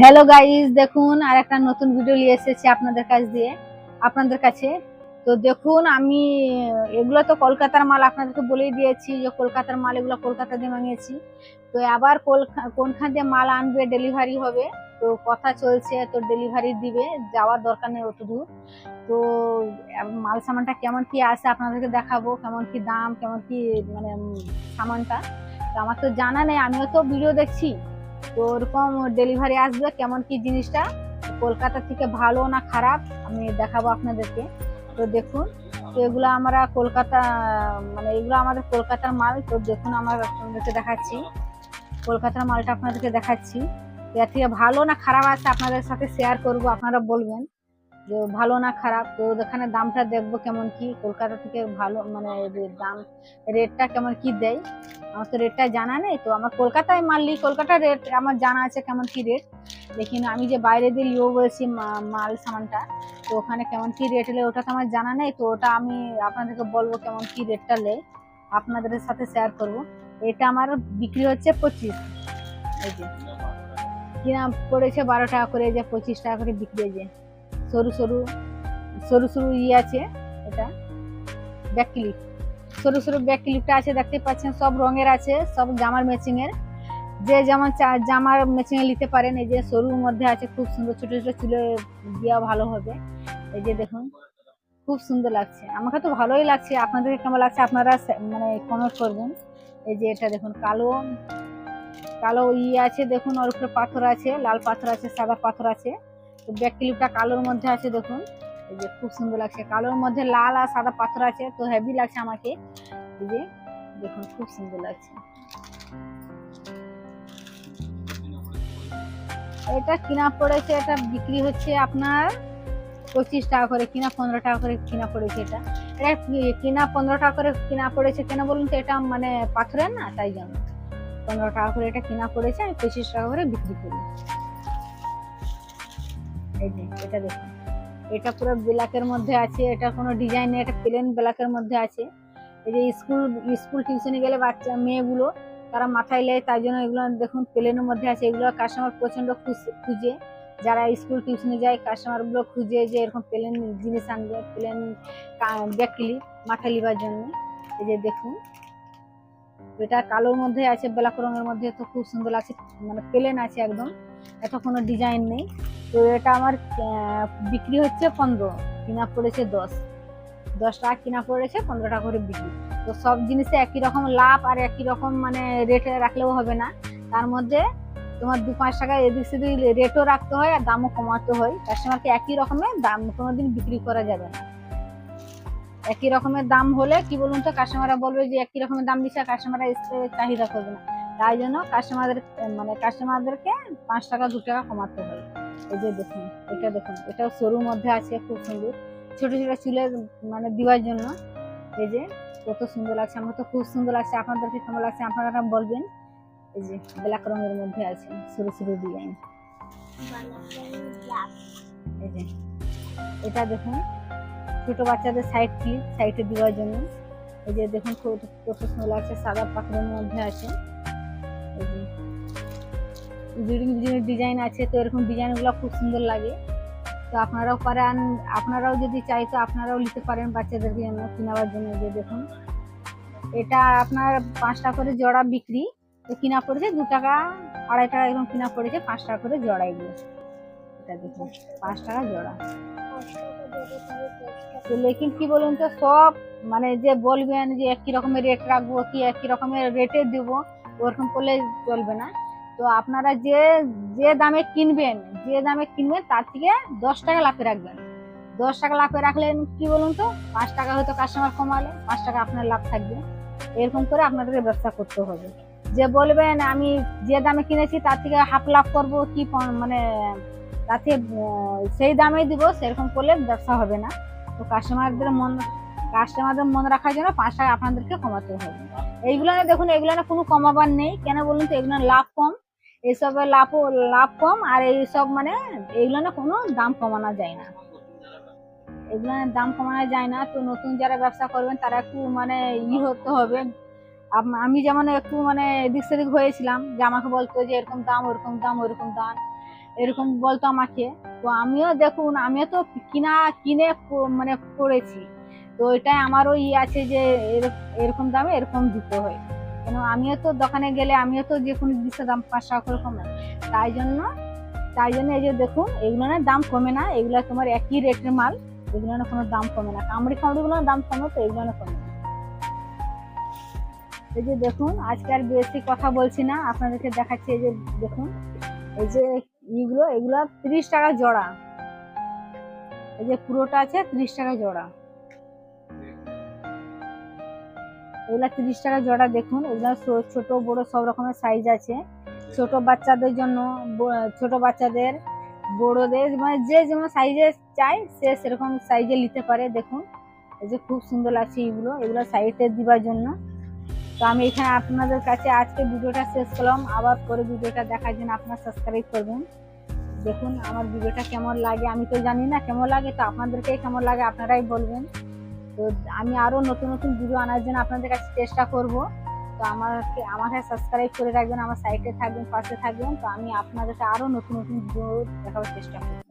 Hello guys দেখুন আর একটা নতুন ভিডিও নিয়ে এসেছি আপনাদের কাছ দিয়ে, আপনাদের কাছে। তো দেখুন, আমি, এগুলো তো কলকাতার মাল, আপনাদেরকে বলেই দিয়েছি যে কলকাতার মাল, এগুলো কলকাতা দিয়ে মাঙিয়েছি তো আবার কোনখান দিয়ে মাল আনবে ডেলিভারি হবে, তো কথা চলছে, তো ডেলিভারি দিবে, যাওয়ার দরকার নেই অত দূর। তো মাল সামানটা কেমন কি আছে আপনাদেরকে দেখাবো, কেমন কি দাম, কেমন কি মানে সামানটা। তো আমার তো জানা নেই, আমিও তো ভিডিও দেখছি। তো ওরকম ডেলিভারি আসবে, কেমন কি জিনিসটা? কলকাতা থেকে ভালো না খারাপ? আমি দেখাবো আপনাদেরকে। তো দেখুন, তো এগুলো আমরা কলকাতা মানে এগুলো আমাদের কলকাতার মাল। তো দেখুন, আমার আপনাদেরকে দেখাচ্ছি। কলকাতার মালটা আপনাদেরকে দেখাচ্ছি। এর থেকে ভালো না খারাপ আছে আপনাদের সাথে শেয়ার করব, আপনারা বলবেন। যে ভালো না খারাপ? তো ওখানে দামটা দেখব কেমন কি? কলকাতা থেকে ভালো মানে দাম রেটটা কেমন কি দেয়? আমার তো রেটটা জানা নেই, তো আমার কলকাতায় মারলি কলকাতার রেট আমার জানা আছে কেমন কি রেট লেকিন আমি যে বাইরে দিয়ে লিও বলছি মাল সামানটা, তো ওখানে কেমন কি রেট এলে ওটা তো আমার জানা নেই, তো ওটা আমি আপনাদেরকে বলব কেমন কি রেটটা নেই আপনাদের সাথে শেয়ার করব। এটা আমার বিক্রি হচ্ছে পঁচিশ। এই যে। কিনা পড়েছে বারো টাকা করে যে পঁচিশ টাকা করে বিক্রি হয়েছে। সরু সরু সরু সরু ইয়ে আছে এটা ব্যাক ক্লিপ সরু সরু ব্যাক ক্লিপটা আছে দেখতে পাচ্ছেন, সব রঙের আছে, সব জামার ম্যাচিং এর। যে যেমন জামার ম্যাচিং এ নিতে পারেন, এই যে সরুর মধ্যে আছে, খুব সুন্দর ছোট ছোট চুলে দেওয়া ভালো হবে। এই যে দেখুন, খুব সুন্দর লাগছে। আমাকে তো ভালোই লাগছে আপনাদের কেমন লাগছে, আপনারা মানে কমেন্ট করবেন। এই যে এটা দেখুন, কালো কালো ই আছে, দেখুন, ওর উপরে পাথর আছে, লাল পাথর আছে, সাদা পাথর আছে। তো ব্যাক ক্লিপটা কালোর মধ্যে আছে দেখুন। এই যে খুব সুন্দর লাগছে। কালোর মধ্যে লাল আর সাদা পাথর আছে, তো হেভি লাগছে আমাকে। এই যে দেখুন, খুব সুন্দর লাগছে। এটা কিনা পড়েছে, এটা বিক্রি হচ্ছে আপনার পঁচিশ টাকা করে কিনা, পনেরো টাকা করে কিনা পড়েছে এটা। এটা কিনা, পনেরো টাকা করে কিনা পড়েছে কেন বলুন তো? এটা মানে পাথরের না, তাই জন্য। পনেরো টাকা করে এটা কিনা পড়েছে, আমি পঁচিশ টাকা করে বিক্রি করি। এটা দেখুন। এটা পুরো ব্ল্যাকের মধ্যে আছে, এটা কোনো ডিজাইন নেই, এটা প্লেন ব্ল্যাকের মধ্যে আছে। এই যে স্কুল স্কুল টিউশনে গেলে বাচ্চা, মেয়েগুলো, তারা মাথায় লেয়, তাই জন্য এগুলো দেখুন প্লেনের মধ্যে আছে। এগুলো কাস্টমার প্রচণ্ড খুশ- খুঁজে। যারা স্কুল টিউশনে যায় কাস্টমারগুলো খুঁজে যে এরকম প্লেন জিনিস আনবে প্লেন ব্যাগ ক্লিপ মাথায় লিবার জন্য। এই যে দেখুন, এটা কালোর মধ্যে আছে ব্ল্যাক রঙের মধ্যে তো খুব সুন্দর লাগছে মানে প্লেন আছে একদম। এত কোনো ডিজাইন নেই। তো এটা আমার বিক্রি হচ্ছে পনেরো, কিনা পড়েছে দশ। দশ টাকা কিনা পড়েছে, পনেরো টাকা করে বিক্রি। তো সব জিনিসে একই রকম লাভ আর একই রকম মানে রেটে রাখলেও হবে না। তার মধ্যে তোমার দু পাঁচ টাকা এদিক সেদিক রেটও রাখতে হয় আর দামও কমাতে হয়। কাস্টমারকে একই রকমের দাম কোনোদিন বিক্রি করা যাবে না। একই রকমের দাম হলে কি বলুন তো কাস্টমাররা বলবে যে একই রকমের দাম দিচ্ছে কাস্টমাররা এসে চাহিদা করবে না। তাই জন্য কাস্টমারদের মানে কাস্টমারদেরকে পাঁচ টাকা, দু টাকা কমাতে হয়। এই যে দেখুন, এটা দেখুন, এটাও সরুর মধ্যে আছে, খুব সুন্দর। ছোট ছোট চুলের মানে দেওয়ার জন্য। এই যে, কত সুন্দর লাগছে, আমার তো খুব সুন্দর লাগছে, আপনাদেরকে কেমন লাগছে, আপনারা বলবেন? এই যে, ব্ল্যাক রঙের মধ্যে আছে, সরু সরু ডিজাইন। এই যে, এটা দেখুন, ছোট বাচ্চাদের সাইড ক্লিপ সাইডে দেওয়ার জন্য। এই যে, দেখুন কত কত সুন্দর লাগছে, সাদা পাথরের মধ্যে আছে। এই যে বিভিন্ন বিভিন্ন ডিজাইন আছে, তো এরকম ডিজাইনগুলো খুব সুন্দর লাগে। তো আপনারাও পারেন, আপনারাও যদি চাই তো আপনারাও নিতে পারেন বাচ্চাদের জন্য কিনাবার জন্য যে দেখুন। এটা আপনার পাঁচটা করে জোড়া বিক্রি, তো কিনা পড়েছে দু টাকা, আড়াই টাকা এরকম কিনা পড়েছে, পাঁচ টাকা করে জোড়া এগুলো। এটা দেখুন, পাঁচ টাকা জোড়া। তো লেকিন কি বলুন তো, সব মানে যে বলবেন যে একই রকমের রেট রাখব কি একই রকমের রেটে দেবো, ওরকম করলে চলবে না। তো আপনারা যে যে দামে কিনবেন, যে দামে কিনবেন, তার থেকে দশ টাকা লাভে রাখবেন। দশ টাকা লাভে রাখলে কি বলুন তো? পাঁচ টাকা হয়তো কাস্টমার কমালে, পাঁচ টাকা আপনার লাভ থাকবে। এরকম করে আপনাদেরকে ব্যবসা করতে হবে। যে বলবেন, আমি যে দামে কিনেছি, তার থেকে হাফ লাভ করব, কি মানে তাতে থেকে সেই দামেই দিব, সেরকম করলে ব্যবসা হবে না। তো কাস্টমারদের মন কাস্টমারদের মনে রাখার জন্য পাঁচ টাকা আপনাদেরকে কমাতে হবে। এইগুলো দেখুন এগুলো কোনো কমাবার নেই। কেন বলুন তো, এগুলো লাভ কম। এইসবের লাভ লাভ কম, আর এইসব মানে এইগুলো না কোনো দাম কমানো যায় না। এগুলো দাম কমানো যায় না, তো নতুন যারা ব্যবসা করবেন তারা একটু মানে ই হতে হবে। আম- যেমন একটু মানে এদিক সেদিক হয়েছিলাম যে আমাকে বলতো যে এরকম দাম, ওরকম দাম ওরকম দাম, এরকম বলতো আমাকে। তো আমিও দেখুন, আমিও তো কিনা, কিনে মানে পড়েছি তো এটাই আমারও ই আছে যে এর- এরকম দামে এরকম দিতে হয়। কেন আমিও তো দোকানে গেলে আমিও তো যে কোনো জিনিসের দাম পাঁচ টাকা করে কমে। তাই জন্য তাই জন্য এই যে দেখুন, এগুলো না দাম কমে না, এগুলো তোমার একই রেটের মাল, এগুলো না কোনো দাম কমে না। কামড়ি কামড়িগুলো দাম কমে, তো এগুলো না কমে। এই যে দেখুন, আজকে আর বেশি কথা বলছি না, আপনাদেরকে দেখাচ্ছি এই যে দেখুন, এই যে ইগুলো এগুলো তিরিশ টাকা জোড়া। এই যে পুরোটা আছে তিরিশ টাকা জোড়া। এগুলা তিরিশ টাকা জোড়া দেখুন এগুলো ছোট, বড় সব রকমের সাইজ আছে। ছোট বাচ্চাদের জন্য ছোট বাচ্চাদের, বড়দের মানে যে যেমন সাইজে চাই সে সেরকম সাইজে নিতে পারে, দেখুন। এই যে খুব সুন্দর লাগছে এগুলো এগুলো সাইডে দিবার জন্য। তো আমি এখানে আপনাদের কাছে আজকে ভিডিওটা শেষ করলাম। আবার পরে ভিডিওটা দেখার জন্য আপনারা সাবস্ক্রাইব করবেন। দেখুন আমার ভিডিওটা কেমন লাগে, আমি তো জানি না কেমন লাগে, তো আপনাদেরকে কেমন লাগে আপনারাই বলবেন। তো আমি আরও নতুন নতুন ভিডিও আনার জন্য আপনাদের কাছে চেষ্টা করব। তো আমাকে আমাকে সাবস্ক্রাইব করে রাখবেন, আমার সাইটে থাকবেন, পাশে থাকবেন। তো আমি আপনাদেরকে আরও নতুন নতুন ভিডিও দেখাবার চেষ্টা করব।